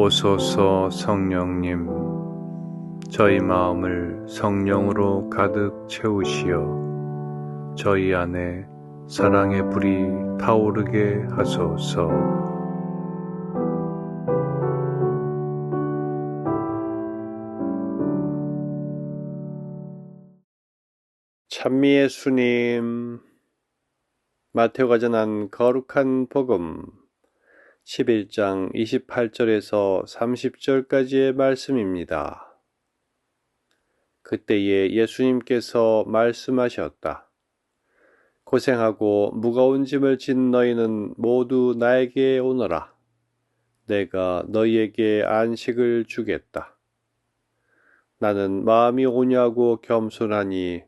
오소서 성령님, 저희 마음을 성령으로 가득 채우시어 저희 안에 사랑의 불이 타오르게 하소서. 찬미의 수님, 마태오가 전한 거룩한 복음 11장 28절에서 30절까지의 말씀입니다. 그때에 예수님께서 말씀하셨다. 고생하고 무거운 짐을 진 너희는 모두 나에게 오너라. 내가 너희에게 안식을 주겠다. 나는 마음이 온유하고 겸손하니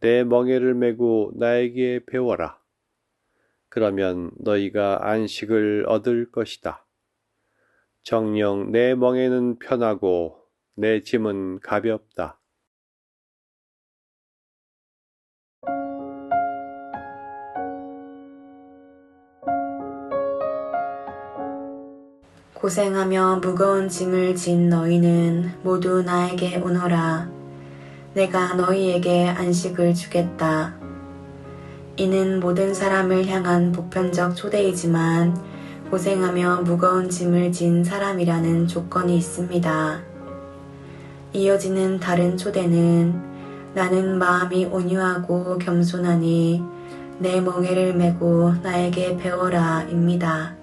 내 멍에를 메고 나에게 배워라. 그러면 너희가 안식을 얻을 것이다. 정령 내 멍에는 편하고 내 짐은 가볍다. 고생하며 무거운 짐을 진 너희는 모두 나에게 오너라. 내가 너희에게 안식을 주겠다. 이는 모든 사람을 향한 보편적 초대이지만 고생하며 무거운 짐을 진 사람이라는 조건이 있습니다. 이어지는 다른 초대는 나는 마음이 온유하고 겸손하니 내 멍에를 메고 나에게 배워라 입니다.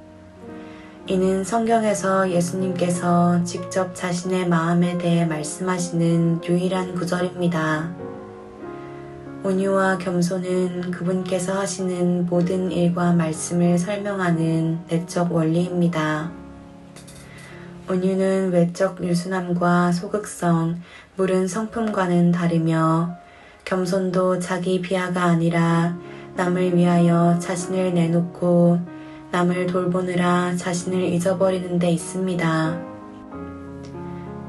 이는 성경에서 예수님께서 직접 자신의 마음에 대해 말씀하시는 유일한 구절입니다. 온유와 겸손은 그분께서 하시는 모든 일과 말씀을 설명하는 내적 원리입니다. 온유는 외적 유순함과 소극성, 물은 성품과는 다르며 겸손도 자기 비하가 아니라 남을 위하여 자신을 내놓고 남을 돌보느라 자신을 잊어버리는 데 있습니다.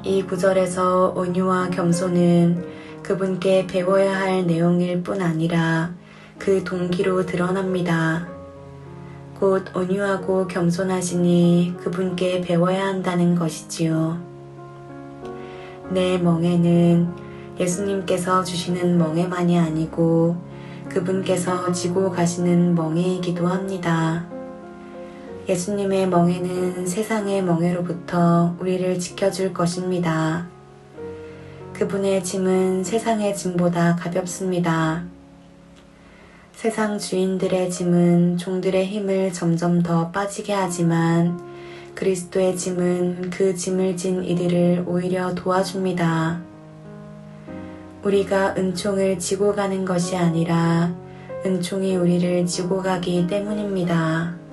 이 구절에서 온유와 겸손은 그분께 배워야 할 내용일 뿐 아니라 그 동기로 드러납니다. 곧 온유하고 겸손하시니 그분께 배워야 한다는 것이지요. 내 멍에는 예수님께서 주시는 멍에만이 아니고 그분께서 지고 가시는 멍에이기도 합니다. 예수님의 멍에는 세상의 멍에로부터 우리를 지켜줄 것입니다. 그분의 짐은 세상의 짐보다 가볍습니다. 세상 주인들의 짐은 종들의 힘을 점점 더 빠지게 하지만 그리스도의 짐은 그 짐을 진 이들을 오히려 도와줍니다. 우리가 은총을 지고 가는 것이 아니라 은총이 우리를 지고 가기 때문입니다.